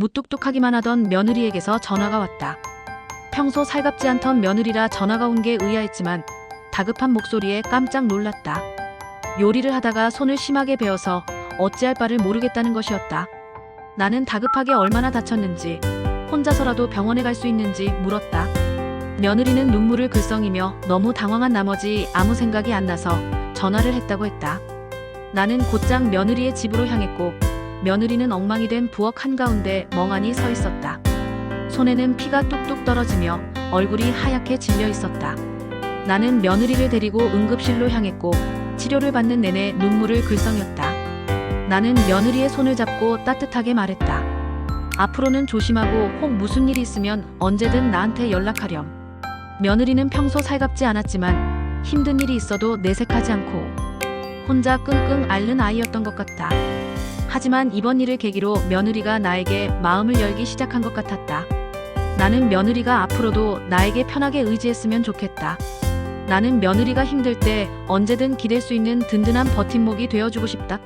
무뚝뚝하기만 하던 며느리에게서 전화가 왔다. 평소 살갑지 않던 며느리라 전화가 온 게 의아했지만 다급한 목소리에 깜짝 놀랐다. 요리를 하다가 손을 심하게 베어서 어찌할 바를 모르겠다는 것이었다. 나는 다급하게 얼마나 다쳤는지 혼자서라도 병원에 갈 수 있는지 물었다. 며느리는 눈물을 글썽이며 너무 당황한 나머지 아무 생각이 안 나서 전화를 했다고 했다. 나는 곧장 며느리의 집으로 향했고 며느리는 엉망이 된 부엌 한가운데 멍하니 서 있었다. 손에는 피가 뚝뚝 떨어지며 얼굴이 하얗게 질려 있었다. 나는 며느리를 데리고 응급실로 향했고 치료를 받는 내내 눈물을 글썽였다. 나는 며느리의 손을 잡고 따뜻하게 말했다. 앞으로는 조심하고 혹 무슨 일이 있으면 언제든 나한테 연락하렴. 며느리는 평소 살갑지 않았지만 힘든 일이 있어도 내색하지 않고 혼자 끙끙 앓는 아이였던 것 같다. 하지만 이번 일을 계기로 며느리가 나에게 마음을 열기 시작한 것 같았다. 나는 며느리가 앞으로도 나에게 편하게 의지했으면 좋겠다. 나는 며느리가 힘들 때 언제든 기댈 수 있는 든든한 버팀목이 되어주고 싶다.